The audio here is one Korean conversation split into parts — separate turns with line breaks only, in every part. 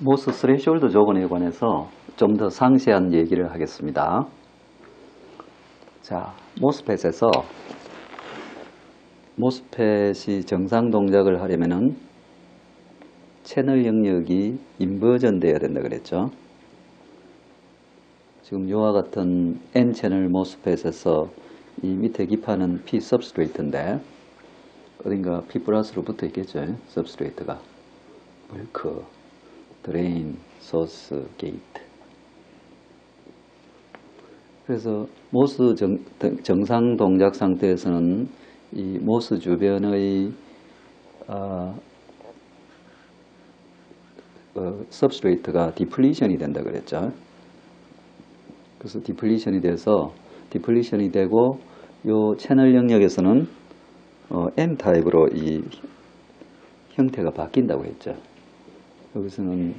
모스 스레시홀드 조건에 관해서 좀 더 상세한 얘기를 하겠습니다. 자, 모스펫에서 모스펫이 정상 동작을 하려면은 채널 영역이 인버전 돼야 된다 그랬죠. 지금 이와 같은 N 채널 모스펫에서 이 밑에 기판은 P substrate인데 어딘가 P 플러스로 붙어 있겠죠. substrate가 벌크, 드레인, 소스, 게이트. 그래서 모스 정, 정상 동작 상태에서는 이 모스 주변의 아, 어, substrate가 디플리션이 된다 그랬죠. 그래서 디플리션이 돼서 디플리션이 되고 요 채널 영역에서는 어, N 타입으로 이 형태가 바뀐다고 했죠. 여기서는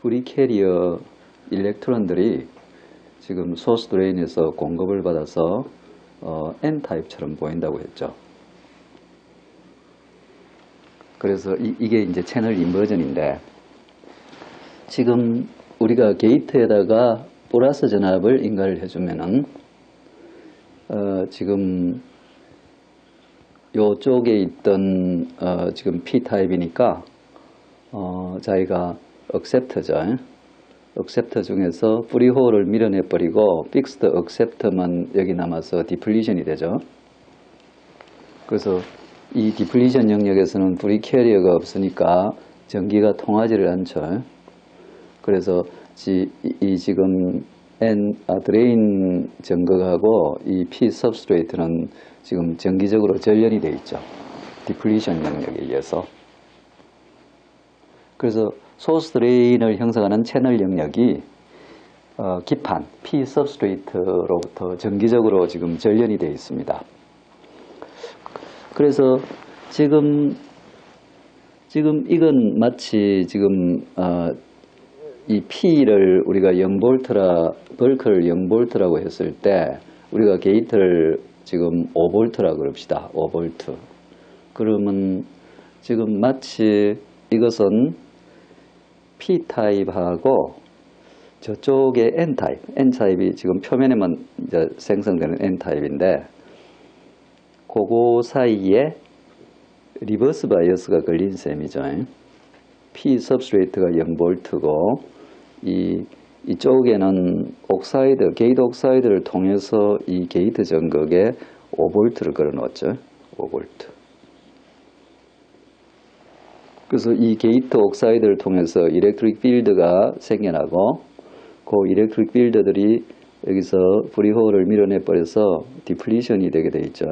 프리 캐리어 일렉트론들이 지금 소스 드레인에서 공급을 받아서 어, N 타입처럼 보인다고 했죠. 그래서 이, 게 이제 채널 인버전인데 지금 우리가 게이트에다가 플러스 전압을 인가를 해주면은 어, 지금 요쪽에 있던 어, 지금 P 타입이니까 어, 자기가 억셉터죠. 억셉터 중에서 프리홀을 밀어내 버리고 픽스드 억셉터만 여기 남아서 디플리션이 되죠. 그래서 이 디플리션 영역에서는 프리 캐리어가 없으니까 전기가 통하지를 않죠. 그래서 이, 이 지금 N 드레인 전극하고 이 P 서브스트레이트는 지금 정기적으로 절연이 되어 있죠. 디플리션 영역에 의해서. 그래서 소스 드레인을 형성하는 채널 영역이 어, 기판 P 서브스트레이트로부터 정기적으로 지금 절연이 되어 있습니다. 그래서 지금 지금 이건 마치 지금 어, 이 P를 우리가 0볼트라 벌크를 0볼트라고 했을 때 우리가 게이트를 지금 5볼트라 그럽시다. 5볼트. 그러면 지금 마치 이것은 P 타입하고 저쪽에 N 타입, N 타입이 지금 표면에만 이제 생성되는 N 타입인데 그거 사이에 리버스 바이어스가 걸린 셈이죠. P substrate가 0볼트고 이 이쪽에는 옥사이드, 게이트 옥사이드를 통해서 이 게이트 전극에 5볼트를 걸어 놓았죠. 5볼트. 그래서 이 게이트 옥사이드를 통해서 이렉트릭 필드가 생겨나고 그 이렉트릭 필드들이 여기서 프리홀을 밀어내 버려서 디플리션이 되게 돼 있죠.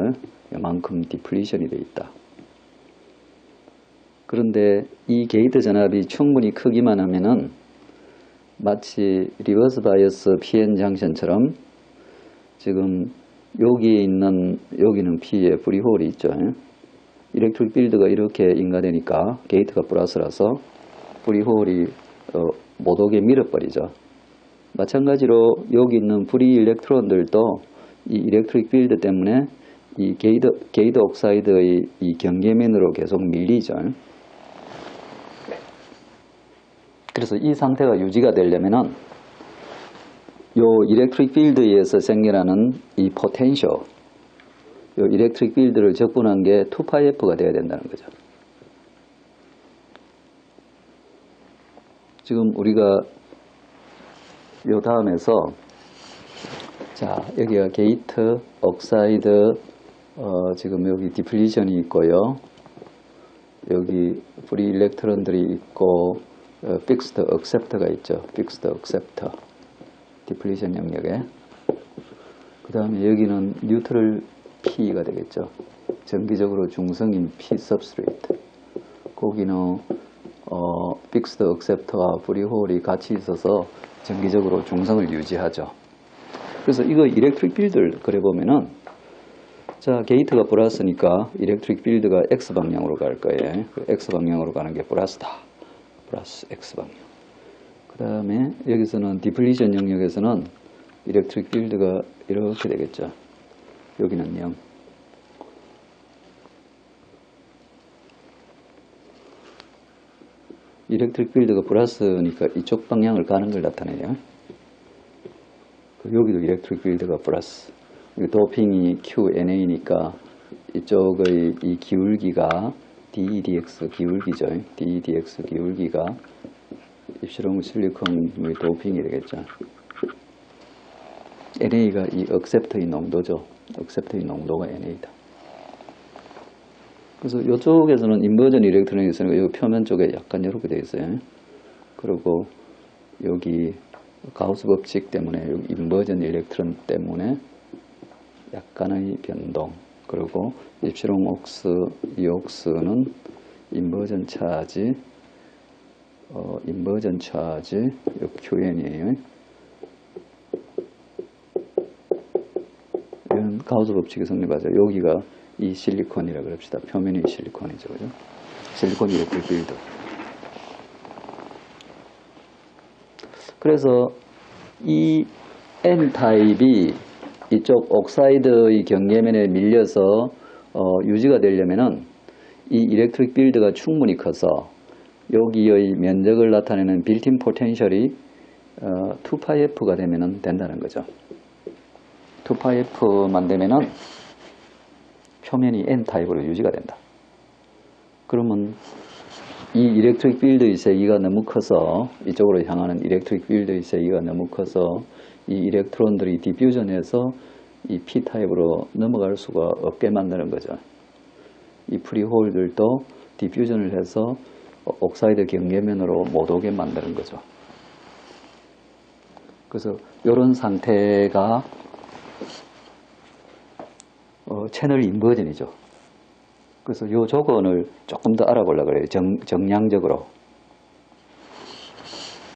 이만큼 디플리션이 돼 있다. 그런데 이 게이트 전압이 충분히 크기만 하면은 마치 리버스 바이어스 PN 장션처럼 지금 여기에 있는 여기는 P에 프리홀이 있죠. 이렉트릭 필드가 이렇게 인가되니까 게이트가 플러스라서 프리홀이 어, 못 오게 밀어버리죠. 마찬가지로 여기 있는 프리 일렉트론들도 이 이렉트릭 필드 때문에 이 게이트, 게이트 옥사이드의 이 경계면으로 계속 밀리죠. 그래서 이 상태가 유지가 되려면은 요 이렉트릭 필드에 의해서 생겨나는 이 포텐셜, 요 이렉트릭 필드를 적분한 게 2파이F가 돼야 된다는 거죠. 지금 우리가 요 다음에서 자 여기가 게이트, 옥사이드, 어, 지금 여기 디플리션이 있고요. 여기 프리 일렉트론들이 있고 어, 픽스드 억셉터가 있죠. 픽스드 억셉터 디플리션 영역에 그 다음에 여기는 뉴트럴 P가 되겠죠. 정기적으로 중성인 P substrate 거기는 어, 픽스드 억셉터와 프리홀이 같이 있어서 정기적으로 중성을 유지하죠. 그래서 이거 이렉트릭 필드를 그려보면은 자 게이트가 플러스니까 이렉트릭 필드가 X 방향으로 갈 거예요. X 방향으로 가는 게 플러스다. 플러스 X방향. 그 다음에 여기서는 디플리션 영역에서는 이렉트릭 필드가 이렇게 되겠죠. 여기는 0. 일렉트릭 필드가 플러스니까 이쪽 방향을 가는 걸 나타내요. 그 여기도 일렉트릭 필드가 플러스. 도핑이 QNA니까 이쪽의 이 기울기가 DEDX 기울기죠. DEDX 기울기가 입시롱 실리콘의 도핑이 되겠죠. NA가 이 억셉트의 농도죠. 억셉트의 농도가 NA다. 그래서 이쪽에서는 인버전 일렉트로닉에서는 이 표면 쪽에 약간 이렇게 되어 있어요. 그리고 여기 가우스 법칙 때문에 여기 인버전 일렉트론 때문에 약간의 변동 그리고 입시롱 옥스 이옥스는 인버전 차지 어, 인버전 차지 요 QN이에요. 이건 가우스 법칙이 성립하죠. 여기가 이 실리콘이라 그럽시다. 표면이 실리콘이죠. 그죠? 실리콘 일렉트릭 필드. 그래서 이 N타입이 이쪽 옥사이드의 경계면에 밀려서 어, 유지가 되려면은 이 일렉트릭 필드가 충분히 커서 여기의 면적을 나타내는 빌틴 포텐셜이 어, 2파이F가 되면 된다는 거죠. 2파이F만 되면은 표면이 N타입으로 유지가 된다. 그러면 이 일렉트릭 필드의 세기가 너무 커서 이쪽으로 향하는 일렉트릭 필드의 세기가 너무 커서 이 일렉트론들이 디퓨전해서 이 P타입으로 넘어갈 수가 없게 만드는 거죠. 이 프리홀들도 디퓨전을 해서 옥사이드 경계면으로 못 오게 만드는 거죠. 그래서 이런 상태가 어, 채널 인버전이죠. 그래서 이 조건을 조금 더 알아보려고 그래요. 정, 정량적으로.